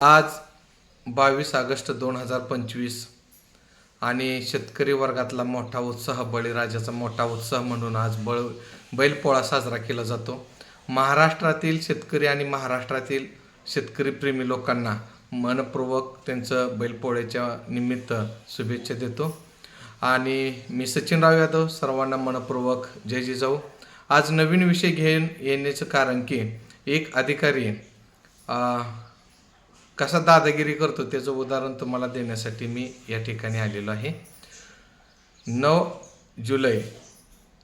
आज बावीस ऑगस्ट दोन हजार पंचवीस आणि शेतकरी वर्गातला मोठा उत्साह बळीराजाचा मोठा उत्साह म्हणून आज बळ बैलपोळा साजरा केला जातो. महाराष्ट्रातील शेतकरी आणि महाराष्ट्रातील शेतकरी प्रेमी लोकांना मनपूर्वक त्यांचं बैलपोळ्याच्या निमित्त शुभेच्छा देतो. आणि मी सचिनराव यादव सर्वांना मनपूर्वक जय जिजाऊ आज नवीन विषय घेऊन येण्याचं कारण की एक अधिकारी कसा दादागिरी करतो त्याचं उदाहरण तुम्हाला देण्यासाठी मी या ठिकाणी आलेलो आहे. नऊ जुलै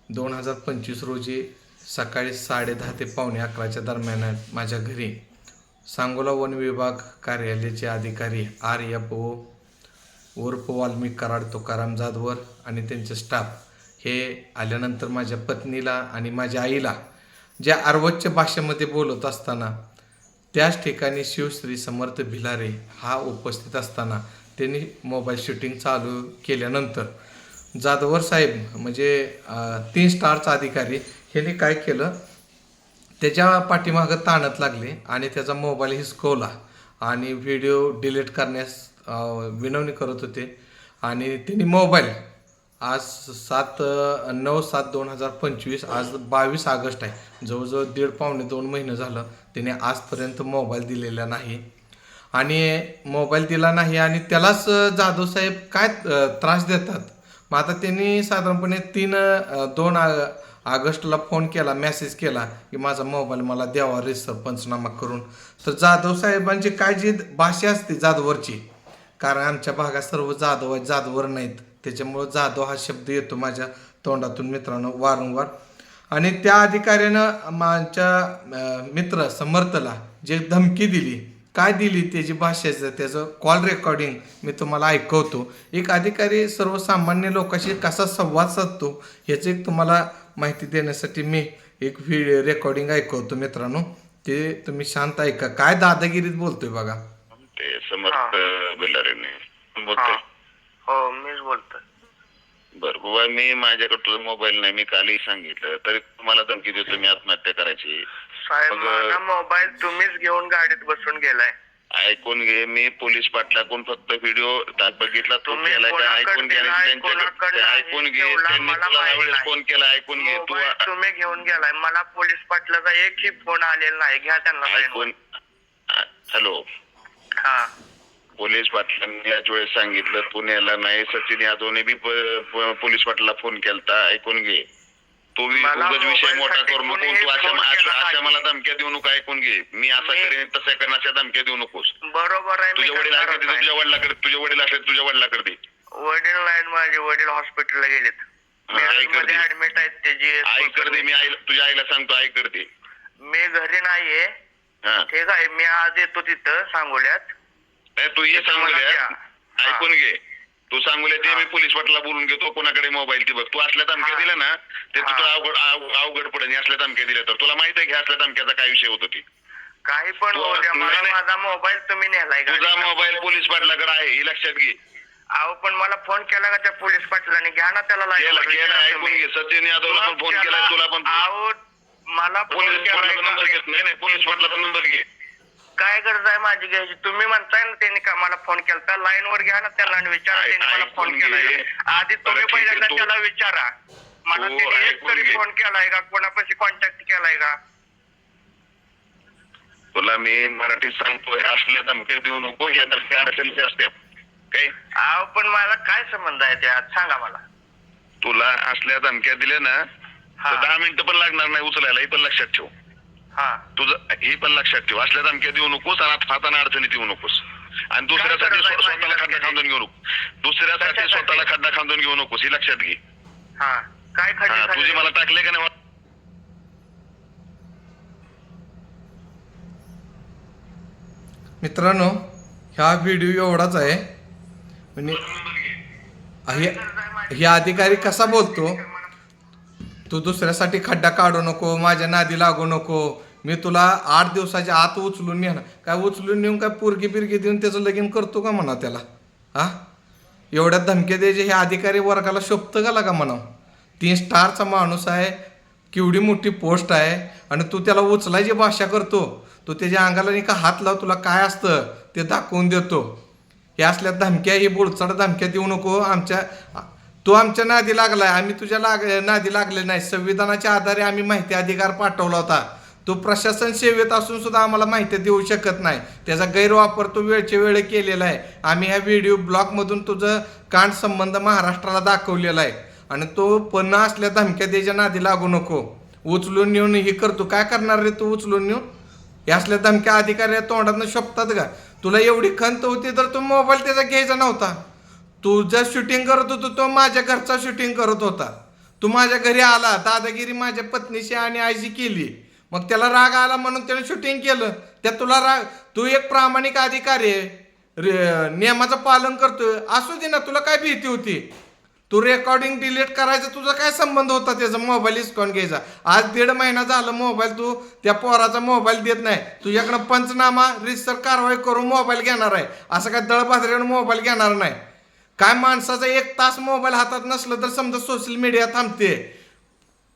दोन हजार पंचवीस रोजी सकाळी साडेदहा ते पावणे अकराच्या दरम्यान माझ्या घरी सांगोला वन विभाग कार्यालयाचे अधिकारी आर एफ ओ उर्फ वाल्मिक कराड तुकाराम जाधवर आणि त्यांचे स्टाफ हे आल्यानंतर माझ्या पत्नीला आणि माझ्या आईला ज्या अर्वोच्च भाषेमध्ये बोलत असताना त्याच ठिकाणी शिवश्री समर्थ भिलारे हा उपस्थित असताना त्यांनी मोबाईल शूटिंग चालू केल्यानंतर जाधवर साहेब म्हणजे तीन स्टारचा अधिकारी ह्याने काय केलं? त्याच्या पाठीमागं ताणत लागले आणि त्याचा मोबाईल हिसकवला आणि व्हिडिओ डिलीट करण्यास विनवणी करत होते. आणि त्यांनी मोबाईल आज सात नऊ सात दोन हजार पंचवीस आज बावीस ऑगस्ट आहे. जवळजवळ दीड पावणे दोन महिने झालं त्याने आजपर्यंत मोबाईल दिलेला नाही. आणि मोबाईल दिला नाही आणि त्यालाच जाधवसाहेब काय त्रास देतात? मग आता त्यांनी साधारणपणे तीन दोन ऑगस्टला फोन केला मेसेज केला की माझा मोबाईल मला द्यावा रेसर पंचनामा करून. तर जाधव साहेबांची काय जी भाषा असते जाधवरची कारण आमच्या भागात सर्व जाधव आहेत जाधवर नाहीत. त्याच्यामुळं जाधव हा शब्द येतो माझ्या तोंडातून मित्रांनो वारंवार. आणि त्या अधिकाऱ्यानं माझ्या मित्र समर्थला जे धमकी दिली काय दिली त्याची भाषेचं त्याचं कॉल रेकॉर्डिंग मी तुम्हाला ऐकवतो. एक अधिकारी सर्वसामान्य लोकांशी कसा संवाद साधतो ह्याचं एक तुम्हाला माहिती देण्यासाठी मी एक व्हिडिओ रेकॉर्डिंग ऐकवतो मित्रांनो. ते तुम्ही शांत ऐका. काय दादागिरीत बोलतोय बघा. ते समर्थ बोलतोय. हो मीच बोलतोय. बर बुवा मी माझ्याकडे मोबाईल नाही मी कालही सांगितलं. तरी तुम्हाला धमकी देतो मी आत्महत्या करायची. साहेब मग- माझा मोबाईल तुम्हीच घेऊन गाडीत बसून गेलाय. ऐकून घे मी पोलीस पाटलाकडून फक्त व्हिडिओ बघितला. तो तुम्ही केलाय का? कोणाकडे ऐकून घे आणि दिलाय, त्यांच्याकडे कोणाकडे ते नाही, ऐकून घे. तेवढा त्यांनी मला तुला माहीत वेळेस नाही. फोन केला ऐकून घे. तू मोबाईल तुम्ही घेऊन गेलाय. मला पोलीस पाटलाचा एकही फोन आलेला नाही. घ्या त्यांना ऐकून हॅलो. हा. पोलीस पाटलांनी याच वेळेस सांगितलं पुण्याला नाही. सचिन यादवने बी पोलीस पाटला फोन केलता. ऐकून घे. तू उगाच विषय मोठा करू नको. तू अशा केला नाही. मला धमक्या देऊ नको. ऐकून घे. मी असं करेन तसं करेन अशा धमक्या देऊ नकोस. बरोबर आहे तुझ्या वडील नाही. तुझ्या वडिलाकडे तुझ्या वडील असले तुझ्या वडिलाकडे दे. वडील नाहीत माझे. वडील हॉस्पिटलला गेलेत. आई. ऍडमिट आहेत त्याची आई करते मी आईला तुझ्या आईला सांगतो आई करते मी घरी नाहीये. हा. ठीक आहे मी आज येतो तिथं सांगोल्यात. नाही तू ये सांगूया द्या. ऐकून घे. तू सांगूया ते. मी पोलीस पाटला बोलून घेतो कोणाकडे मोबाईल ती बघ. तू असल्या धमक्या. दिल्या ना ते. तुला अवघड अव- अवघड पडेल. असल्या धमक्या दिल्या तर. तुला माहीत आहे की असल्या धमक्याचा काय विषय होतो ती? काही पण. माझा मोबाईल तुम्ही नेलाय तुझा. मोबाईल पोलीस पाटलाकडे आहे. हे लक्षात घे. अहो पण मला फोन केला का त्या पोलीस पाटलाने? घ्या ना त्याला केला केला. ऐकून. घे. सचिन यादवला पण फोन त्याला- तुला पण अहो मला फोन पोलीस पाटलाचा केला नंबर घेत नाही नाही. पोलीस पाटलाचा नंबर घे. काय गरज आहे माझी घ्यायची? तुम्ही म्हणताय ना त्यांनी का मला फोन केला लाईन वर घ्या ना त्याला आणि विचारा ऐक- त्यांनी मला ऐकून फोन घे. केलाय. आधी तुम्ही बरं, ठीक आहे, पहिल्यांदा तू- त्याला विचारा. मला तू त्यांनी एक ऐकून तरी घे. फोन केलाय का? कोणापाशी कॉन्टॅक्ट केलाय का? तुला मी मराठीत सांगतोय असल्या धमक्या देऊ नको या धमक्या अडचणीच्या असत्या काय अहो पण मला काय संबंध आहे त्यात? सांगा मला. तुला असल्या धमक्या दिल्या ना हा. तर दहा मिनिटं पण लागणार नाही उचलायला हे पण लक्षात ठेव. हा. तुझं हे पण लक्षात ठेव. असल्या धमक्या देऊ नकोस आणि हाताने अडचणीत येऊ नकोस. आणि दुसऱ्यासाठी स्वतःला खड्डा खांदून घेऊ नको. दुसऱ्यासाठी? स्वतःला खड्डा खांदून घेऊ नकोस. हे लक्षात घे. हा. काय हा, तुझी खड्डे मला टाकले का नाही? मित्रांनो ह्या व्हिडिओ एवढाच आहे. म्हणजे हे हे अधिकारी कसा बोलतो? तू दुसऱ्यासाठी खड्डा काढू नको माझ्या नादी लागू नको मी तुला आठ दिवसाच्या आत उचलून नेणार. काय उचलून नेऊन काय पोरगी बिरगी देऊन त्याचं लगीन करतो का म्हणा त्याला? हा? एवढ्या धमक्या द्यायचे हे अधिकारी वर्गाला शोभतं का लागा म्हणा तीन स्टारचा माणूस आहे केवढी मोठी पोस्ट आहे आणि तू त्याला उचलायची भाषा करतो. तू त्याच्या अंगाला नाही का हात लाव तुला काय असतं ते दाखवून देतो. हे असल्या धमक्या ही बोलचाड धमक्या देऊ नको. आमच्या तू आमच्या नादी लागलाय. आम्ही तुझ्या लाग नादी लागले नाही. संविधानाच्या आधारे आम्ही माहिती अधिकार पाठवला होता. तो प्रशासन सेवेत असून सुद्धा आम्हाला माहिती देऊ शकत नाही. त्याचा गैरवापर तो वेळच्या वेळ केलेला आहे. आम्ही ह्या व्हिडिओ ब्लॉगमधून तुझं कांड संबंध महाराष्ट्राला दाखवलेला आहे. आणि तो पण असल्या धमक्या द्यायच्या नादी लागू नको. उचलून नेऊन हे करतो. काय करणार रे तू उचलून नेऊन? हे असल्या धमक्या अधिकारी तोंडातनं शोभतात का? तुला एवढी खंत होती तर तो मोबाईल त्याचा घ्यायचा नव्हता. तू जर शूटिंग करत होतो तो माझ्या घरचा शूटिंग करत होता. तू माझ्या घरी आला. दादागिरी माझ्या पत्नीशी आणि आईशी केली. मग त्याला राग आला म्हणून त्याने शूटिंग केलं. त्या तुला राग तू एक प्रामाणिक अधिकारी आहे. रे- नियमाचं पालन करतोय. असू दे ना तुला काय भीती होती? तू रेकॉर्डिंग डिलीट करायचं तुझा काय संबंध होता त्याचा? मोबाईल हिसकावून घ्यायचा. आज दीड महिना झाला मोबाईल तू त्या पोराचा मोबाईल देत नाही. तुझ्याकडं पंचनामा रिसर कारवाई करून मोबाईल घेणार आहे. असं काय दळबाजऱ्यानं मोबाईल घेणार नाही. काय माणसाचा एक तास मोबाईल हातात नसलं तर समजा सोशल मीडिया थांबते.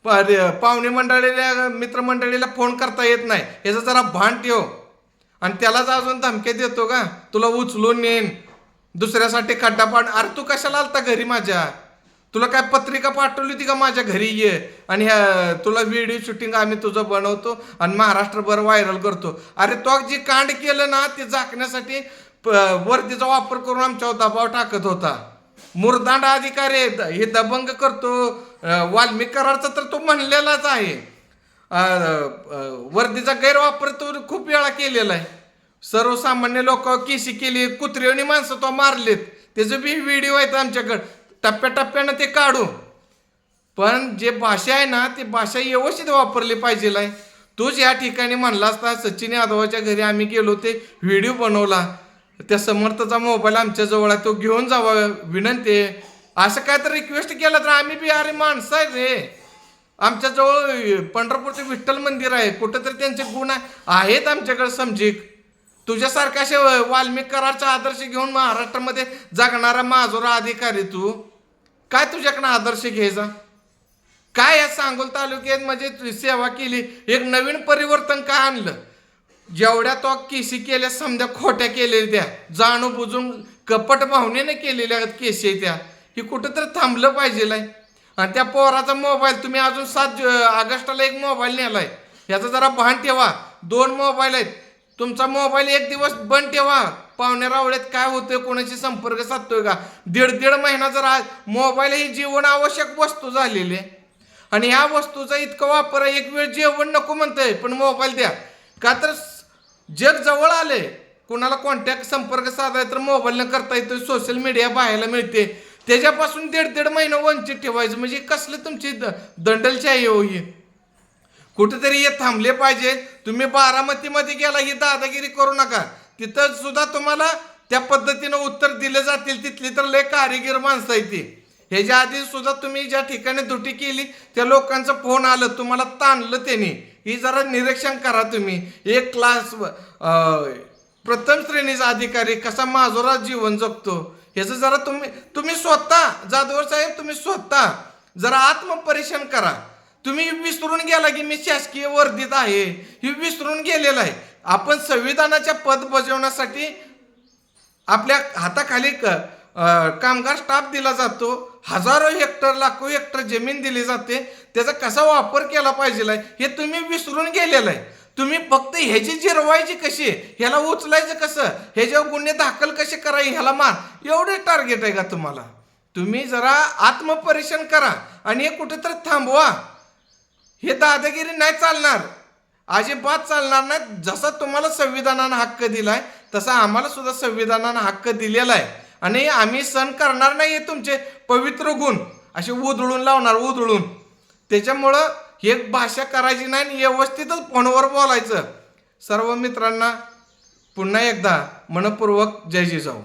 पाहुणे मंडळीला मित्रमंडळीला फोन करता येत नाही. याचं जरा भान ठेव. आणि त्यालाच अजून धमक्या देतो का? तुला उचलून नेन दुसऱ्यासाठी खड्डा पाड अरे तू कशाला आलता घरी माझ्या? तुला काय पत्रिका पाठवली होती का माझ्या घरी ये? आणि ह्या तुला व्हिडिओ शूटिंग आम्ही तुझं बनवतो आणि महाराष्ट्रभर व्हायरल करतो. अरे तो जे कांड केलं ना ते झाकण्यासाठी प- वर्दीचा वापर करून आमच्यावर दबाव टाकत होता. मुरदांड अधिकारी हे दबंग करतो. वाल्मिक करारचा तर तो म्हणलेलाच आहे. वर्दीचा गैरवापर तो खूप वेळा केलेला आहे. सर्वसामान्य लोक केशी केली कुत्रेवणी माणसं तो मारलेत. त्याचं बी व्हिडिओ आहेत आमच्याकडं. टप्प्याटप्प्यानं ते काढू. पण जे भाषा आहे ना ती भाषा व्यवस्थित वापरली पाहिजे आहे. तूच या ठिकाणी म्हणला असता सचिन यादवाच्या घरी आम्ही गेलो ते व्हिडिओ बनवला. त्या समर्थचा मोबाईल आमच्या जवळ आहे तो घेऊन जावा विनंती आहे. असं काय तर रिक्वेस्ट केलं तर आम्ही बी अरे माणसं आहे रे. आमच्या जवळ पंढरपूरचं विठ्ठल मंदिर आहे कुठंतरी त्यांचे गुण आहे- आहेत आमच्याकडे समजिक. तुझ्यासारखा असे वाल्मिक करारचा आदर्श घेऊन महाराष्ट्रामध्ये जगणारा माजोरा अधिकारी तू. काय तुझ्याकडनं आदर्श घ्यायचा? काय या सांगोल तालुक्यात म्हणजे सेवा केली एक नवीन परिवर्तन काय आणलं? जेवढ्या तो केसी केल्या समजा खोट्या केलेल्या त्या जाणून बुजून कपट भावनेने केलेल्या केसी आहे त्या ही कुठंतरी थांबलं पाहिजे आणि त्या पोराचा मोबाईल तुम्ही अजून सात ऑगस्टला एक मोबाईल नेलाय. याचं जरा भान ठेवा. दोन मोबाईल आहेत. तुमचा मोबाईल एक दिवस बंद ठेवा. पाहुण्या रावळ्यात काय होतंय कोणाशी संपर्क साधतोय का? दीड दीड महिना जर मोबाईल ही जीवन आवश्यक वस्तू झालेली आहे. आणि ह्या वस्तूचा इतका वापर आहे, एक वेळ जेवण नको म्हणतंय पण मोबाईल द्या. का तर जग जवळ आले. कोणाला कॉन्टॅक्ट संपर्क साधाय तर मोबाईलनं करता येतो सोशल मीडिया पाहायला मिळते. त्याच्यापासून दीड दीड महिना वंचित ठेवायचं. म्हणजे कसलं तुमची द- दंडलशाही हो कुठेतरी हे थांबले पाहिजे. तुम्ही बारामतीमध्ये गेला ही दादागिरी करू नका. तिथं सुद्धा तुम्हाला त्या पद्धतीनं उत्तर दिले जातील. तिथली तर लय कारिगीर माणसं आहे ती. ह्याच्या आधी सुद्धा तुम्ही ज्या ठिकाणी दुटी केली त्या लोकांचं फोन आलं तुम्हाला ताणलं त्यांनी. ही जरा निरीक्षण करा तुम्ही. एक क्लास प्रथम श्रेणीचा अधिकारी कसा माजोरा जीवन जगतो ह्याचं जरा तुम्ही तुम्ही स्वतः जाधवर साहेब तुम्ही स्वतः जरा आत्मपरीक्षण करा. तुम्ही विसरून गेला की मी शासकीय वर्धित आहे. हे विसरून गेलेलं आहे. आपण संविधानाच्या पद बजावण्यासाठी आपल्या हाताखाली क- कामगार स्टाफ दिला जातो. हजारो हेक्टर लाखो हेक्टर जमीन दिली जाते. त्याचा कसा वापर केला पाहिजे हे तुम्ही विसरून गेलेलं आहे. तुम्ही फक्त ह्याची जिरवायची कशी ह्याला उचलायचं कसं ह्याच्यावर गुन्हे दाखल कसे करा ह्याला मान एवढे टार्गेट आहे का तुम्हाला? तुम्ही जरा आत्मपरीक्षण करा आणि हे कुठेतरी थांबवा. हे दादागिरी नाही चालणार. अजिबात चालणार नाही. जसा तुम्हाला संविधानानं हक्क दिलाय तसा आम्हाला सुद्धा संविधानानं हक्क दिलेला आहे. आणि आम्ही सण करणार नाही आहे तुमचे पवित्र गुण. असे उधळून लावणार उधळून. त्याच्यामुळं हे भाषा करायची नाही आणि व्यवस्थितच फोनवर बोलायचं. सर्व मित्रांना पुन्हा एकदा मनपूर्वक जय जिजाऊ.